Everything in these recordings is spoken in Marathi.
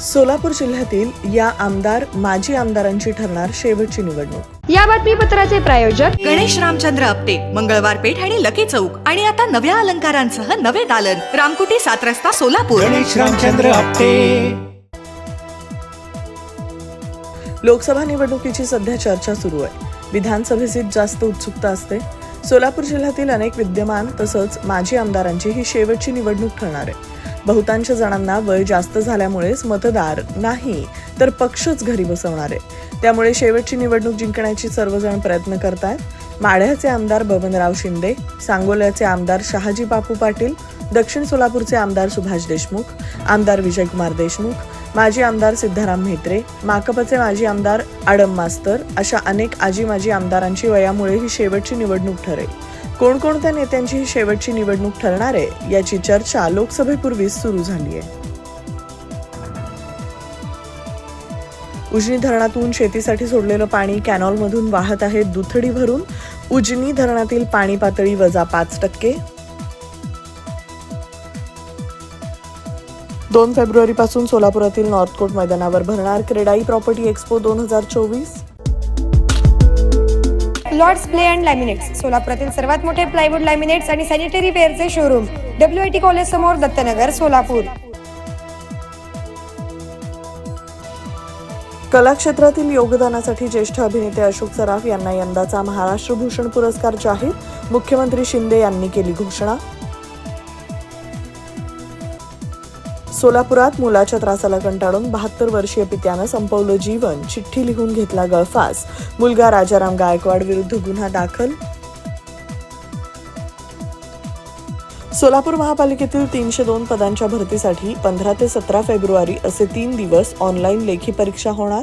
सोलापूर जिल्ह्यातील या आमदार माजी आमदारांची ठरणार शेवटची निवडणूक. या बातमीपत्राचे प्रायोजक गणेश रामचंद्र आपटे मंगळवार पेठ आणि लकी चौक आणि आता नव्या अलंकारांसह नवे दालन. रामकुटी सात रस्ता सोलापूर. गणेश रामचंद्र आपटे. लोकसभा निवडणुकीची सध्या चर्चा सुरू आहे. विधानसभेची जास्त उत्सुकता असते. सोलापूर जिल्ह्यातील अनेक विद्यमान तसंच माजी आमदारांची ही शेवटची निवडणूक ठरणार आहे. बहुतांश जणांना वय जास्त झाल्यामुळेच मतदार नाही तर पक्षच घरी बसवणार. आहे त्यामुळे शेवटची निवडणूक जिंकण्याची सर्वजण प्रयत्न करतायत. माढ्याचे आमदार बबनराव शिंदे सांगोल्याचे आमदार शहाजी बापू पाटील दक्षिण सोलापूरचे आमदार सुभाष देशमुख आमदार विजयकुमार देशमुख माजी आमदार सिद्धाराम म्हेत्रे माकपचे माजी आमदार आडम मास्तर अशा अनेक आजी माजी आमदारांची वयामुळे ही शेवटची निवडणूक ठरेल. कोणकोणत्या नेत्यांची ही शेवटची निवडणूक ठरणार आहे याची चर्चा लोकसभेपूर्वीच सुरू झाली आहे. उजनी धरणातून शेतीसाठी सोडलेलं पाणी कॅनॉलमधून वाहत आहे दुथडी भरून. उजनी धरणातील पाणी पातळी वजा पाच टक्के. दोन फेब्रुवारीपासून सोलापुरातील नॉर्थकोट मैदानावर भरणार क्रेडाई प्रॉपर्टी एक्स्पो दोन हजार चोवीस. लॉर्ड्स प्ले अँड लॅमिनेट्स सोलापुरातील सर्वात मोठे प्लायवूड लॅमिनेट्स आणि sanitary वेअरचे showroom W I T college समोर दत्तनगर सोलापूर. कलाक्षेत्रातील योगदानासाठी ज्येष्ठ अभिनेते अशोक सराफ यांना यंदाचा महाराष्ट्र भूषण पुरस्कार जाहीर. मुख्यमंत्री शिंदे यांनी केली घोषणा. सोलापुरात मुलाच्या त्रासाला कंटाळून बहात्तर वर्षीय पित्यानं संपवलं जीवन. चिठ्ठी लिहून घेतला गळफास. मुलगा राजाराम गायकवाड विरुद्ध गुन्हा दाखल. सोलापूर महापालिकेतील तीनशे दोन पदांच्या भरतीसाठी पंधरा ते सतरा फेब्रुवारी असे तीन दिवस ऑनलाईन लेखी परीक्षा होणार?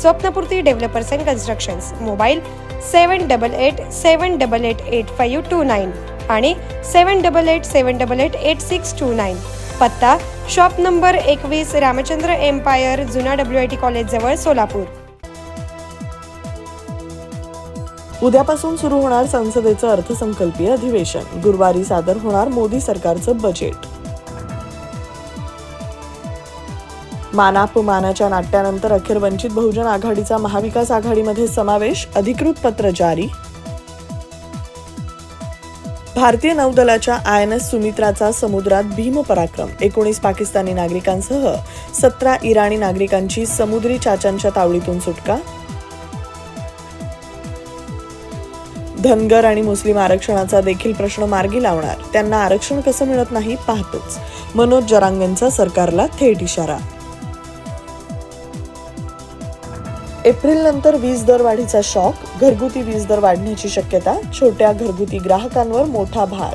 Swapnapurti developers and constructions mobile seven double eight seven double eight eight five two nine आणि seven double eight seven double eight eight six two nine. पत्ता शॉप नंबर एकवीस रामचंद्र एम्पायर जुना डब्ल्यू आय टी कॉलेज जवळ सोलापूर. उद्यापासून सुरू होणार संसदेचं अर्थसंकल्पीय अधिवेशन. गुरुवारी सादर होणार मोदी सरकारचं बजेट मानापमानाच्या नाट्यानंतर अखेर वंचित बहुजन आघाडीचा महाविकास आघाडीमध्ये समावेश अधिकृत पत्र जारी. भारतीय नौदलाच्या आय एन एस सुमित्राचा समुद्रात भीम पराक्रम. एकोणीस पाकिस्तानी नागरिकांसह सतरा इराणी नागरिकांची समुद्री चाचांच्या तावडीतून सुटका. धनगर आणि मुस्लिम आरक्षणाचा देखील प्रश्न मार्गी लावणार. त्यांना आरक्षण कसं मिळत नाही पाहतोच. मनोज जरांगेंचा सरकारला थेट इशारा. एप्रिल नंतर वीज दर वाढीचा शॉक घरगुती वीज दर वाढण्याची शक्यता छोट्या घरगुती ग्राहकांवर मोठा भार.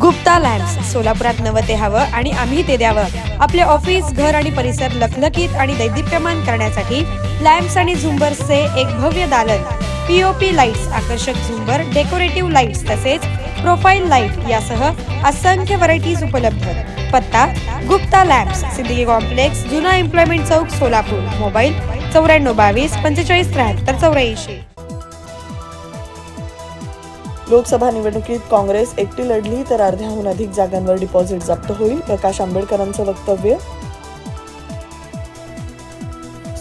गुप्ता लॅम्प्स सोलापुरात नवं ते हवं आणि आम्ही ते द्यावं. आपले ऑफिस घर आणि परिसर लखलखीत आणि दैदिप्यमान करण्यासाठी लॅम्प्स आणि झुंबर्सचे एक भव्य दालन. पीओपी लाईट्स आकर्षक झुंबर डेकोरेटिव्ह लाईट्स तसेच प्रोफाईल लाइट यासह असंख्य व्हरायटीज उपलब्ध. पत्ता गुप्ता लॅम्प्स सिद्दीकी कॉम्प्लेक्स जुना एम्प्लॉयमेंट चौक सोलापूर मोबाईल चौऱ्याण्णव बावीस पंचेचाळीस त्र्याहत्तर चौऱ्याऐंशी. लोकसभा निवडणुकीत काँग्रेस एकटी लढली तर अर्ध्याहून अधिक जागांवर डिपॉझिट जप्त होईल प्रकाश आंबेडकरांचं वक्तव्य.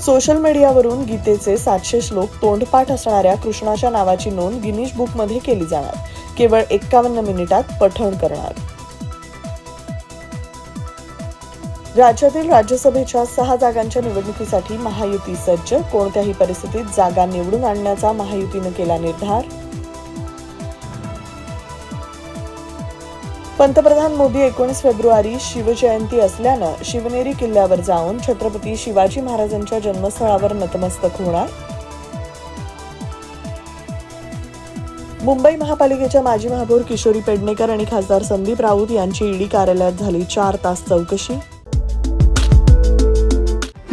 सोशल मीडियावरून गीतेचे सातशे श्लोक तोंडपाठ असणाऱ्या कृष्णाच्या नावाची नोंद गिनीज बुकमध्ये केली जाणार. केवळ एक्कावन्न मिनिटात पठण करणार. राज्यातील राज्यसभेच्या सहा जागांच्या निवडणुकीसाठी महायुती सज्ज. कोणत्याही परिस्थितीत जागा निवडून आणण्याचा महायुतीनं केला निर्धार. पंतप्रधान मोदी एकोणीस फेब्रुवारी शिवजयंती असल्यानं शिवनेरी किल्ल्यावर जाऊन छत्रपती शिवाजी महाराजांच्या जन्मस्थळावर नतमस्तक होणार. मुंबई महापालिकेच्या माजी महापौर किशोरी पेडणेकर आणि खासदार संदीप राऊत यांची ईडी कार्यालयात झाली चार तास चौकशी.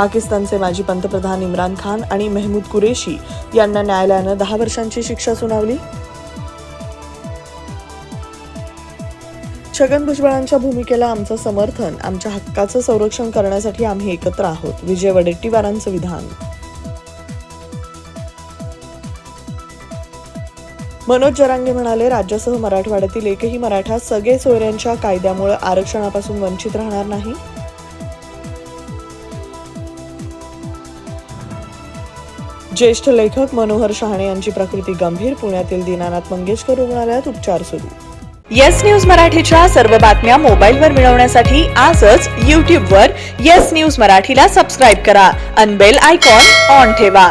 पाकिस्तानचे माजी पंतप्रधान इम्रान खान आणि मेहमूद कुरेशी यांना न्यायालयानं दहा वर्षांची शिक्षा सुनावली. छगन भुजबळांच्या भूमिकेला आमचं समर्थन आमच्या हक्काचं संरक्षण करण्यासाठी आम्ही एकत्र आहोत विजय वडेट्टीवारांचं विधान. मनोज जरांगे म्हणाले राज्यासह मराठवाड्यातील एकही मराठा सगळे सोयऱ्यांच्या कायद्यामुळे आरक्षणापासून वंचित राहणार नाही. ज्येष्ठ लेखक मनोहर शहाणे यांची प्रकृती गंभीर. पुण्यातील दीनानाथ मंगेशकर रुग्णालयात उपचार सुरू. येस न्यूज मराठीच्या सर्व बातम्या मोबाईलवर मिळवण्यासाठी आजच यूट्यूबवर येस न्यूज मराठीला सबस्क्राईब करा. अनबेल आयकॉन ऑन ठेवा.